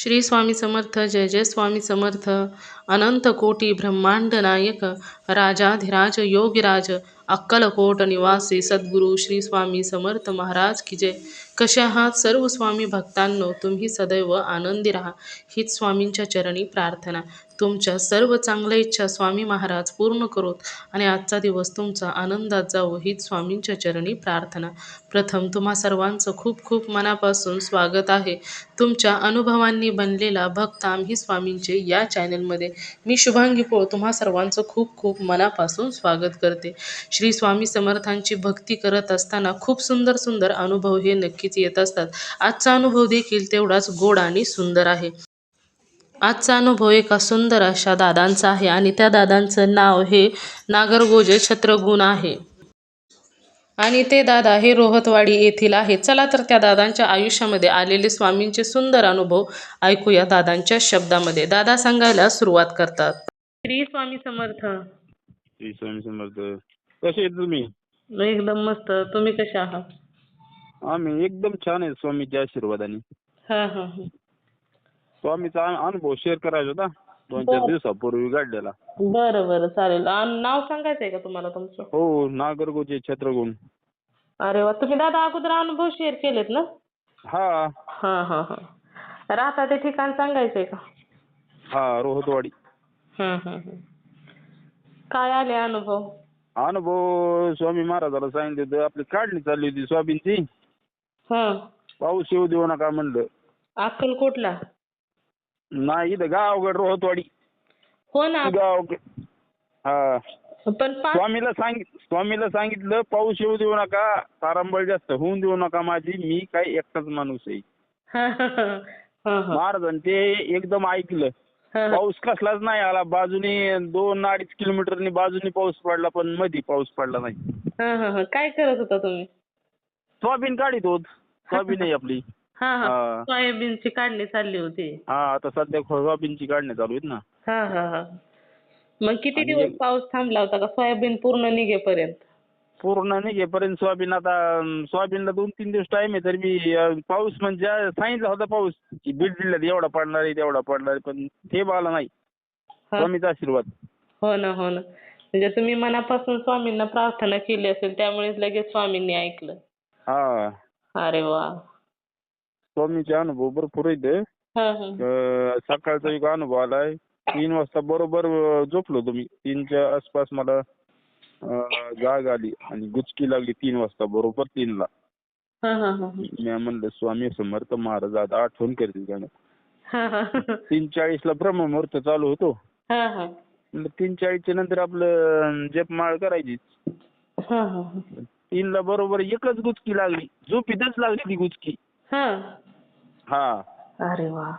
श्री स्वामी समर्थ जय जय स्वामी समर्थ अनंत कोटी ब्रह्मांड नायक राजाधिराज योगीराज अक्कलकोट निवासी सद्गुरू श्री स्वामी समर्थ महाराज की जय कशा आहात सर्व स्वामी भक्तांनो तुम्ही सदैव आनंदी राहा हीच स्वामींच्या चरणी प्रार्थना तुमच्या सर्व चांगल्या इच्छा स्वामी महाराज पूर्ण करोत आणि आजचा दिवस तुमचा आनंदात जावो हीच स्वामींच्या चरणी प्रार्थना. प्रथम तुम्हा सर्वांचं खूप खूप मनापासून स्वागत आहे. तुमच्या अनुभवांनी बनलेला भक्त आम्ही स्वामींचे या चॅनलमध्ये. मी शुभांगी पोळ तुम्हा सर्वांचं खूप खूप मनापासून स्वागत करते. श्री स्वामी समर्थांची भक्ती करत असताना खूप सुंदर सुंदर अनुभव हे नक्कीच येत असतात. आजचा अनुभव देखील तेवढाच गोड आणि सुंदर आहे. आजचा अनुभव एका सुंदर अशा दादांचा आहे आणि त्या दादांचं नाव हे नागरगोजे छत्रगुण आहे. आणि ते दादा हे रोहतवाडी येथील आहेत चला तर त्या दादांच्या आयुष्यामध्ये आलेले स्वामींचे सुंदर अनुभव ऐकूया दादांच्या शब्दामध्ये. दादा सांगायला सुरुवात करतात. श्री स्वामी समर्थ. श्री स्वामी समर्थ. कसे आहेत तुम्ही? एकदम मस्त. तुम्ही कसे आहात? आम्ही एकदम छान आहे स्वामीच्या आशीर्वादाने. हा हा हा. स्वामीचा अनु- अनुभव शेअर करायचा होता. दोन चार बरं. दिवसापूर्वी काढलेला बरं बरं चालेल. आणि नाव सांगायचंय का तुम्हाला तुमचं? हो नागरगोचे छत्रगुण. अरे वा तुम्ही दादा अगोदर अनुभव शेअर केलेत ना? हा. हा हा हा. राहता ते ठिकाण सांगायचंय का? हा रोहतवाडी. हम्म हम्म हम्म. काय आले अनुभव? अनुभव स्वामी महाराजाला सांगितलं होतं आपली काढणी चालली होती सोयाबीनची. हा. पाऊस येऊ देऊ नका म्हणलं. अक्कलकोटला? नाही इथं गावगड रोहतवाडी हो ना. गावगड हा. पण पाच स्वामीला सांगित स्वामीला सांगितलं पाऊस येऊ देऊ नका तारांबळ जास्त होऊन देऊ नका माझी मी काय एकटाच माणूस आहे. हा हा हा हा हा. महाराजांनी ते एकदम ऐकलं. हा हा. पाऊस कसलाच नाही आला बाजूनी दोन अडीच किलोमीटरनी बाजूनी पाऊस पडला पण मध्ये पाऊस पडला नाही. हा हा हा. काय करत होता तुम्ही? सोयाबीन काढीत होत. सोयाबीन आहे आपली. हा. सोयाबीनची काढणी चालली होती. हा आता सध्या सोयाबीनची काढणे चालू आहेत ना. हा हा हा. मग किती दिवस पाऊस थांबला होता का? सोयाबीन पूर्ण निघेपर्यंत. पूर्ण निघेपर्यंत सोयाबीन आता अं, सोयाबीनला दोन तीन दिवस टाइम आहे तर मी अं, पाऊस म्हणजे सांगितला होता पाऊस की बीड जिल्ह्यात एवढा पडणार आहे तेवढा पडणार आहे पण ते आला नाही. हा. स्वामीचा आशीर्वाद. हो ना हो ना. म्हणजे तुम्ही मनापासून स्वामींना प्रार्थना केली असेल त्यामुळेच लगेच स्वामींनी ऐकलं. हा. अरे वा. स्वामीचे अनुभव भरपूर आहेत हा. अं, सकाळचा एक अनुभव आलाय. तीन वाजता बरोबर अं, झोपलो तुम्ही तीनच्या आसपास मला अं, जाग आली आणि गुचकी लागली तीन वाजता बरोबर तीनला. मी म्हणलं स्वामी समर्थ महाराज आता आठवण करतील का? नाही. तीन चाळीसला ब्रह्ममुहूर्त चालू होतो. म्हणलं तीन चाळीसच्या नंतर आपलं अं, जपमाळ करायची तीनला बरोबर एकच गुचकी लागली. झोपीतच लागली ती गुचकी. हा. हा. अरे वा.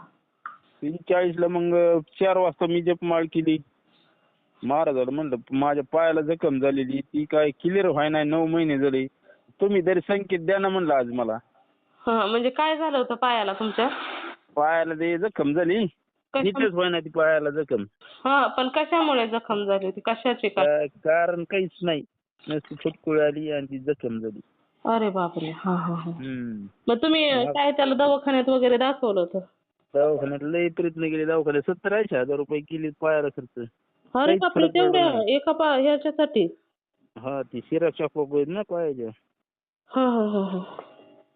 चाळीसला मग चार वाजता मी जपमाळ केली. महाराजाला म्हणलं माझ्या पायाला जखम झालेली ती काय क्लिअर व्हाय नाही नऊ महिने झाले. तुम्ही तरी संकेत द्या ना म्हणलं आज मला. हा म्हणजे काय झालं होतं पायाला तुमच्या? पायाला ते जखम झाली. नीटच व्हाय नाही ती पायाला जखम. हा पण कशामुळे जखम झाली होती? कशाची कारण काहीच नाही. नुसती फुटकुळी आली आणि ती जखम झाली. अरे बापरे. हा हा हा. हम्म. मग तुम्ही काय त्याला दवाखान्यात वगैरे दाखवलं होतं? दवाखान्यात लय प्रयत्न केले दवाखान्यात सत्तर ऐंशी हजार रुपये केले पायाला खर्च. अरे काहीच बापरे फरक पडला तेवढ्या. एका पा ह्याच्यासाठी? हा ती शिराच्या आहेत ना पायाच्या. हा हा हा हा.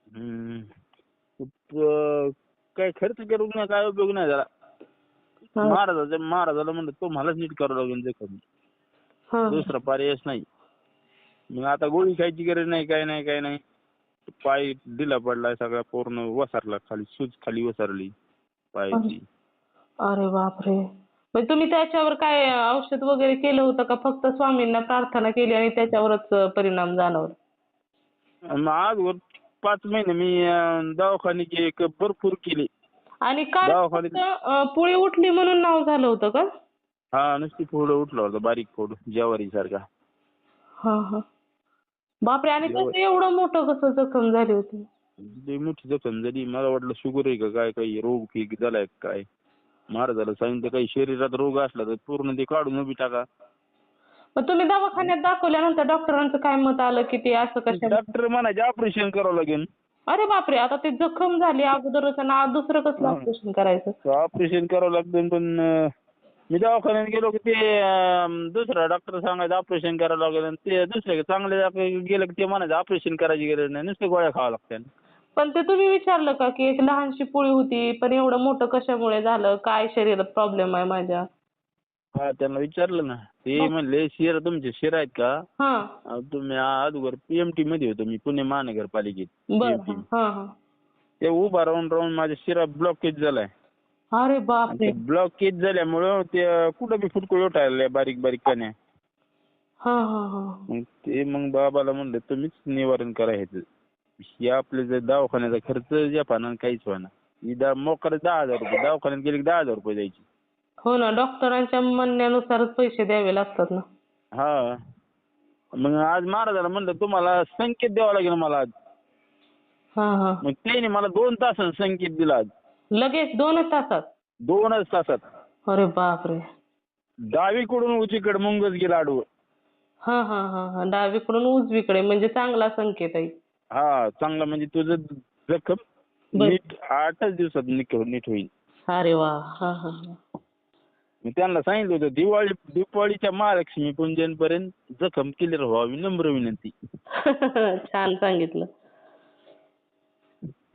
हम्म. काय खर्च करून नाही काय उपयोग नाही झाला. हा. महाराजाच्या महाराजाला म्हणलं तुम्हालाच नीट करावं लागेल जखम. हा. दुसरा पर्यायच नाही. मग आता गोळी खायची गरज नाही काय नाही काय नाही. पाय ढिला पडलाय सगळा पूर्ण वसारला खाली सूज खाली वसारली पायाची. अरे बापरे. मग तुम्ही त्याच्यावर काय औषध वगैरे केलं होतं का? फक्त स्वामींना प्रार्थना केली आणि त्याच्यावरच परिणाम जाणवला? मग आजवर पाच महिने मी अं, दवाखान्याची एक भरपूर केली. आणि काय दवाखान्यात- फक्त, अं, पुळी उठली म्हणून नाव झालं होतं का? हा नुसती फोड उठला होता बारीक फोड ज्वारी सारखा हा हा. बापरे आणि त्याचं एवढं मोठं कसं जखम झाली होती? लई मोठी जखम झाली. मला वाटलं शुगर आहे का काय काही रोग की झालाय का काय? महाराजाला सांगितलं काही शरीरात रोग असला तर पूर्ण ते काढून उभी टाका. मग तुम्ही दवाखान्यात दाखवल्यानंतर डॉक्टरांचं काय मत आलं की ते असं कशा डॉक्टर म्हणायचे ऑपरेशन करावं लागेल. अरे बापरे आता ते जखम झाली अगोदरच आणि दुसरं कसलं. ऑपरेशन करायचं? ऑपरेशन करावं लागतं पण अं, मी दवाखान्यात गेलो की ते अं, दुसरा डॉक्टर सांगायचं ऑपरेशन करावं लागेल आणि ते दुसरे चांगले डॉक्टर गेलं की ते म्हणायचं ऑपरेशन करायची गरज नाही नुसते गोळ्या खावा लागतात पण ते तुम्ही विचारलं का की एक लहानशी पोळी होती पण एवढं मोठं कशामुळे झालं? काय शरीरात प्रॉब्लेम आहे माझ्या? हा त्यांना विचारलं ना. ते म्हणले शिर तुमचे शिर आहेत का? हा. अं, तुम्ही अगोदर पीएमटी मध्ये होतो मी पुणे महानगरपालिकेत बर PMT. हा हा. ते उभा राहून राहून माझ्या शिरा ब्लॉकेज झालाय. अरे बापरे. ब्लॉकेज झाल्यामुळं ते कुठं बी फुटकुळ उठायला बारीक बारीक कण्या. हा हा हा मग ते मग बाबाला म्हणलं तुम्हीच निवारण करा ह्याचं हे आपलं जर दवाखान्याचा खर्च ज्या पानानं काहीच व्हाना ही दा मोकार दहा हजार रुपये दवाखान्यात गेले की दहा हजार रुपये द्यायचे. हो ना डॉक्टरांच्या म्हणण्यानुसारच पैसे द्यावे लागतात ना. हा. मग आज महाराजाला म्हणलं तुम्हाला संकेत द्यावा लागेल मला आज. हा हा. मग त्याने मला दोन तासात संकेत दिला आज. लगेच दोनच तासात? दोनच तासात. अरे बापरे. डावीकडून उजवीकडे मुंगच गेला आडवं. हा हा हा हा. डावीकडून उजवीकडे म्हणजे चांगला संकेत आहे. हा चांगला म्हणजे तुझं जखम बर. नीट आठच दिवसात नीट नीट होईल. अरे वा. हा हा हा. मी त्यांना सांगितलं होतं दिवाळी दिवाळीच्या महालक्ष्मी पूजन पर्यंत जखम क्लिअर व्हावी नम्र विनंती. छान सांगितलं.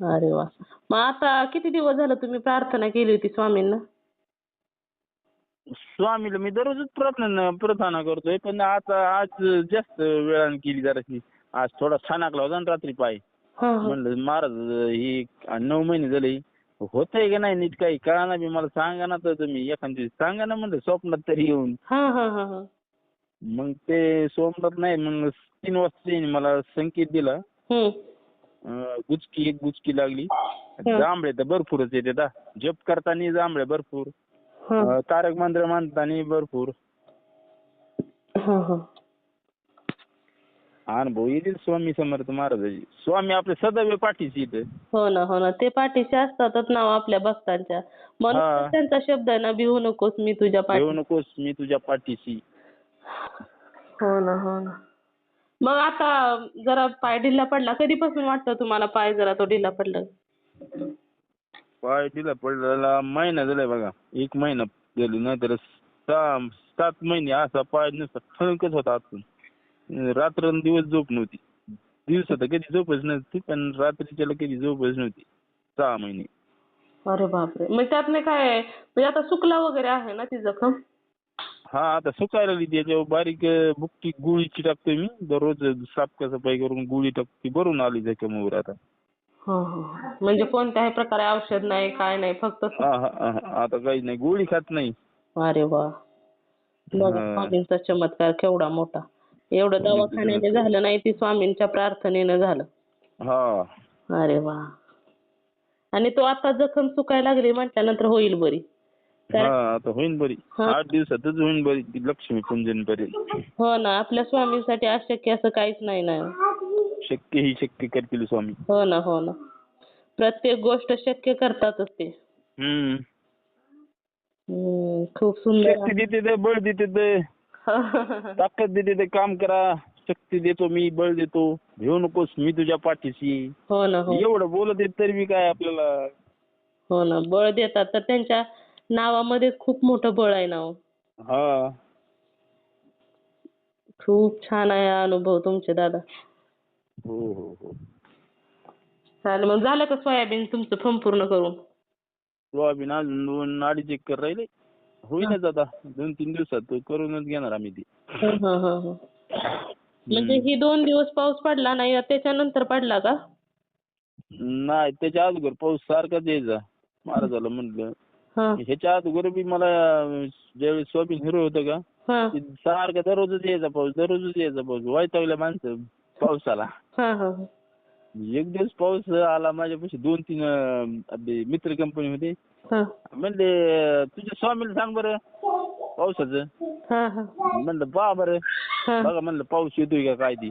अरे वा. मग आता किती दिवस झालं तुम्ही प्रार्थना केली होती स्वामींना? स्वामीला मी दररोजच प्रार्थना प्रार्थना करतोय पण आता आज जास्त वेळाने केली जराशी. आज थोडा छानाकला होता ना रात्री पाय. हा हा. म्हणलं महाराज ही नऊ महिने झाले होतंय का नाही नीट काही कळा बी मला सांगा ना तर तुम्ही एखाद दिवशी सांगा ना म्हणलं स्वप्नात तरी येऊन. हा हा हा हा. मग ते स्वप्नात नाही मग तीन वाजता त्यांनी मला संकेत दिला. हम्म. अं, गुचकी एक गुचकी लागली. जांभळे तर भरपूरच येते जप करताना जांभळे भरपूर. हा. अं, तारक मंत्र मानताना भरपूर. हा हा. अनुभव येतील स्वामी समर्थ महाराजाची स्वामी आपले सदैव पाठीशी इथं. हो ना हो ना. ते पाठीशी असतातच नाव आपल्या भक्तांच्या. म्हणून हा. तर त्यांचा शब्द आहे ना भिवू नकोस मी तुझ्या पाठी येऊ नकोस मी तुझ्या पाठीशी. हो ना हो ना. मग आता जरा पाय ढिला पडला कधीपासून वाटतं तुम्हाला पाय जरा तो ढिला पडला? पाय दिला पडलेला महिना झालाय बघा एक महिना झाली नाहीतर सहा सात महिने असा पाय नुसता ठणकच होता आतून. रात्र दिवस झोप नव्हती. दिवसात कधी झोपच नव्हती पण रात्रीच्याला कधी झोपच नव्हती. सहा महिने. अरे बापरे. मग त्यातनं काय? म्हणजे आता सुकला वगैरे आहे ना ती जखम? हा आता सुकायला लागली त्याच्यावर बारीक अं, बुक्की गुळीची टाकतोय मी. दररोज साफ सफाई करून गुळी टाकते भरून आली जखमेवर आता. हो हो. म्हणजे कोणत्याही प्रकारे औषध नाही काय नाही फक्त हा हा हा आता काही नाही गोळी खात नाही. अरे वा. बघा हा. स्वामींचा चमत्कार केवढा मोठा. एवढं दवाखान्याने झालं नाही ती स्वामींच्या प्रार्थनेनं झालं. हा. अरे वा. आणि तो आता जखम सुकायला लागली म्हटल्यानंतर होईल बरी. हा आता होईन बरी. आठ दिवसातच होईन बरी ती लक्ष्मी पूजन पर्यंत हो ना आपल्या स्वामींसाठी अशक्य असं काहीच नाही ना. शक्य ही शक्य करतील स्वामी. हो ना हो ना. प्रत्येक गोष्ट शक्य करतातच ते. हम्म. हम्म, खूप सुंदर. शक्ती देते ते बळ देते ते. ताकद देते ते काम करा. शक्ती देतो मी बळ देतो. घेऊ नकोस मी तुझ्या पाठीशी. हो ना हो. एवढं बोलत येत तरी बी काय आपल्याला? हो ना बळ देतात. तर त्यांच्या नावामध्ये खूप मोठं बळ आहे ना हो. हा. खूप छान आहे हा अनुभव तुमचे दादा. हो हो हो. चालेल मग झालं का सोयाबीन तुमचं फॉर्म पूर्ण करून? सोयाबीन अजून दोन अडीच एकर राहिले. होईनच आता दोन तीन दिवसात तो करूनच घेणार आम्ही ती. हं, हं, हं, हं. म्हणजे ही दोन दिवस पाऊस पडला नाही त्याच्यानंतर पडला का? नाही त्याच्या अगोदर पाऊस सारखाच यायचा. महाराजाला म्हणलं हा ह्याच्या अगोदर बी मला अं, ज्यावेळेस सोयाबीन हिरो होतं का हा. सारखा दररोजच यायचा पाऊस दररोजच यायचा पाऊस वैतागल्या माणसं पावसाला. हा हा एक दिवस पाऊस आला माझ्यापाशी दोन तीन आपले मित्र कंपनी होते. हा. म्हणले तुझ्या स्वामीला सांग बरं पावसाचं. हा हा. म्हणलं पहा बरं. बघा म्हणलं पाऊस येतोय का काय ती.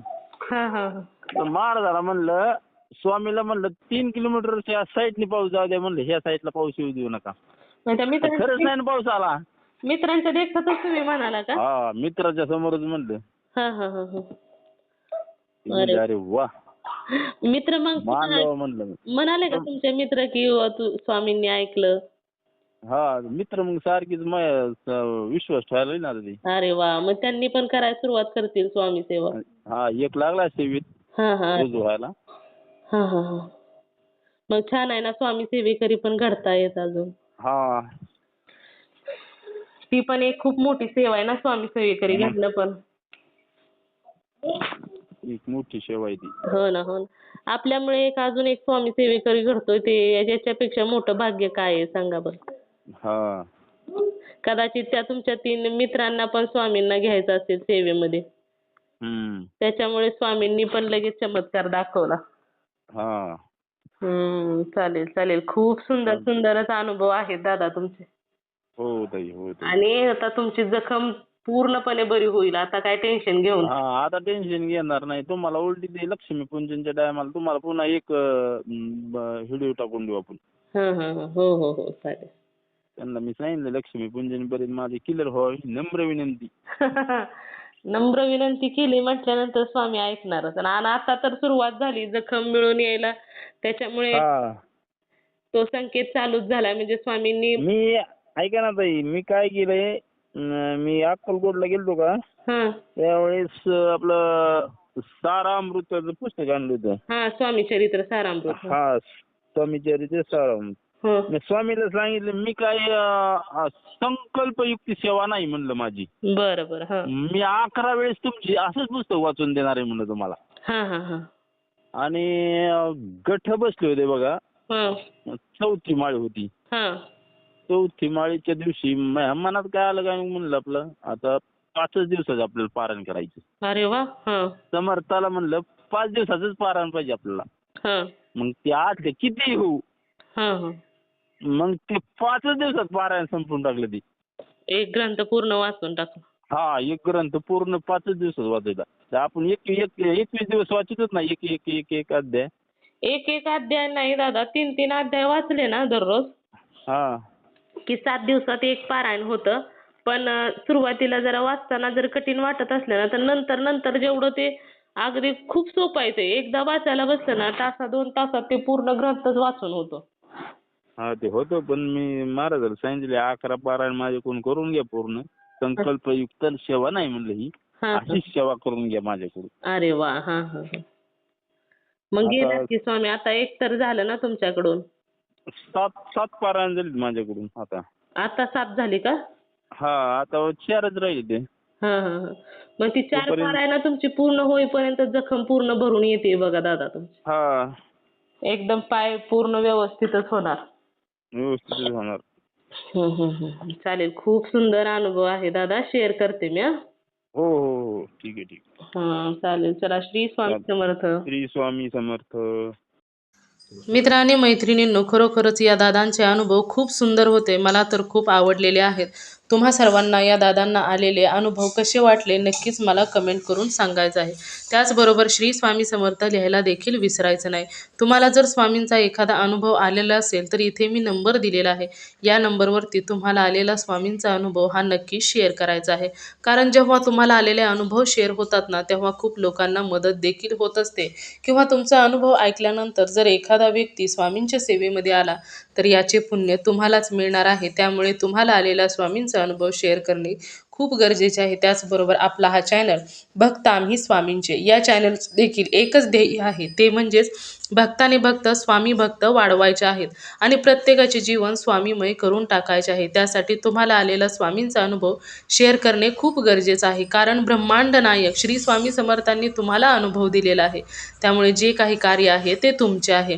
तर महाराजाला म्हणलं स्वामीला म्हणलं तीन किलोमीटरच्या साईडने पाऊस जाऊ द्या म्हणलं ह्या साईडला पाऊस येऊ देऊ नका. खरंच नाही ना पाऊस आला? मित्रांच्या देखतच तुम्ही म्हणाला का? हा मित्राच्या समोरच म्हणलं. हा हा हा हा. ते म्हणले, अरे वा. मित्र मग मानव म्हणलं मी. म्हणाले का तुमचे मित्र की "व तू स्वामींनी ऐकलं. हा मित्र मग सारखीच स- विश्वास ठेवायला ना आता ती. अरे वा मग त्यांनी पण करायला सुरुवात करतील स्वामी सेवा हा एक लागला सेवीत. हा हा. रुजू व्हायला. हा हा हा. मग छान आहे ना स्वामी सेवेकरी पण घडता येत अजून. ती पण एक खूप मोठी सेवा आहे ना स्वामी सेवेकरी घडणं पण. एक मोठी सेवा आहे ती. हो ना हो ना. आपल्यामुळे एक अजून एक स्वामी सेवेकरी घडतोय ते याच्यापेक्षा मोठं भाग्य काय आहे सांगा बरं? हा. कदाचित त्या तुमच्या तीन मित्रांना पण स्वामींना घ्यायचं असेल सेवेमध्ये. हम्म. त्याच्यामुळे स्वामींनी पण लगेच चमत्कार दाखवला. हा. हम्म चालेल चालेल. खूप सुंदर सुंदरच अनुभव आहेत दादा तुमचे. हो ताई हो ताई. आणि आता तुमची जखम पूर्णपणे बरी होईल. आता काय टेन्शन घेऊन? हा आता टेन्शन घेणार नाही. तुम्हाला उलटी ते लक्ष्मी पूजनच्या टायमाला तुम्हाला पुन्हा एक व्हिडिओ टाकून देऊ आपण. हं हं हं. हो हो हो. चालेल. त्यांना मी सांगितलं लक्ष्मी पूजन पर्यंत माझी क्लिअर व्हावी नम्र विनंती. नम्र विनंती केली म्हटल्यानंतर स्वामी ऐकणारच. आणि आता तर सुरुवात झाली जखम मिळून यायला. त्याच्यामुळे हा. तो संकेत चालूच झाला. म्हणजे स्वामींनी मी ऐका ना ताई मी काय केलंय अं, मी अक्कलकोटला गेलतो का? हा. त्यावेळेस आपलं सारा अमृताचं पुस्तक आणलं होतं. हा स्वामी चरित्र सारामृत. हा स्वामीचरित्र सारामृत. हो मी स्वामीला सांगितलं मी काय अं, संकल्पयुक्ती सेवा नाही म्हणलं माझी. बरं बरं हा. मी अकरा वेळेस तुमची असंच पुस्तक वाचून देणार आहे म्हणलं तुम्हाला. आणि गठ बसले होते बघा. हा. चौथी माळी होती. हा. चौथी माळीच्या दिवशी मनात काय आलं काय म्हणलं आपलं. आता पाचच दिवसाचं आपल्याला पारायण करायचं. अरे वा हा. समर्थाला म्हणलं पाच दिवसाचंच पारायण पाहिजे आपल्याला. मग ते आठ किती होऊ. मग ते पाचच दिवसात पारायण संपून टाकलं ती. एक ग्रंथ पूर्ण वाचून टाकला हा एक ग्रंथ पूर्ण पाचच दिवसात वाचायचा. तर आपण एक एक एकवीस दिवस वाचतच नाही. एक एक एक एक अध्याय. एक एक अध्याय नाही दादा. तीन तीन अध्याय वाचले ना दररोज. हा. की सात दिवसात एक पारायण होतं. पण अं, सुरुवातीला जरा वाचताना जर कठीण वाटत असलं ना तर नंतर नंतर जेवढं ते अगदी खूप सोपं आहे ते. एकदा वाचायला बसलं ना तासा दोन तासात ते पूर्ण ग्रंथच वाचून होतो. हा ते होतं पण मी महाराजाला सांगितले अकरा पारायण माझ्याकडून करून घ्या पूर्ण. संकल्पयुक्त सेवा नाही म्हणलं ही. हा अशीच सेवा करून घ्या माझ्याकडून. अरे वा हा हा हा. मग गेलात की स्वामी आता एक तर झालं ना तुमच्याकडून? सात सात पारायण झालीत माझ्याकडून आता. आता सात झाली का? हा आता चारच राहिले ते. हा हा हा. मग ती चार तोपर्यंत- पारायण तुमची पूर्ण होईपर्यंत जखम पूर्ण भरून येते बघा दादा तुमची. हा. एकदम पाय पूर्ण व्यवस्थितच होणार. व्यवस्थित होणार. चालेल. खूप सुंदर अनुभव आहे दादा. शेअर करते मी हा. हो हो हो ठीक आहे ठीक आहे. हा चालेल. चला श्री स्वामी समर्थ. श्री स्वामी समर्थ. मित्र आणि मैत्रिणींनो खरोखरच या दादांचे अनुभव खूप सुंदर होते. मला तर खूप आवडलेले आहेत. तुम्हा सर्वांना या दादांना आलेले अनुभव कसे वाटले नक्कीच मला कमेंट करून सांगायचं आहे. त्याचबरोबर श्री स्वामी समर्थ लिहायला देखील विसरायचं नाही. तुम्हाला जर स्वामींचा एखादा अनुभव आलेला असेल तर इथे मी नंबर दिलेला आहे. या नंबरवरती तुम्हाला आलेला स्वामींचा अनुभव हा नक्की शेअर करायचा आहे. कारण जेव्हा तुम्हाला आलेले अनुभव शेअर होतात ना तेव्हा खूप लोकांना मदत देखील होत असते. किंवा तुमचा अनुभव ऐकल्यानंतर जर एखादा व्यक्ती स्वामींच्या सेवेमध्ये आला तर याचे पुण्य तुम्हालाच मिळणार आहे. त्यामुळे तुम्हाला आलेला स्वामींचा स्वामींचा अनुभव शेअर करणे खूप गरजेचे आहे. त्याचबरोबर आपला हा चॅनल भक्त आम्ही स्वामींचे. या चॅनल देखील एकच ध्येय आहे. ते म्हणजेच भक्ताने भक्त स्वामी भक्त वाढवायचे आहेत आणि प्रत्येकाचे जीवन स्वामीमय करून टाकायचे आहे. त्यासाठी तुम्हाला आलेला स्वामींचा अनुभव शेअर करणे खूप गरजेचं आहे. कारण ब्रह्मांड नायक श्री स्वामी समर्थांनी तुम्हाला अनुभव दिलेला आहे. त्यामुळे जे काही कार्य आहे ते तुमचे आहे.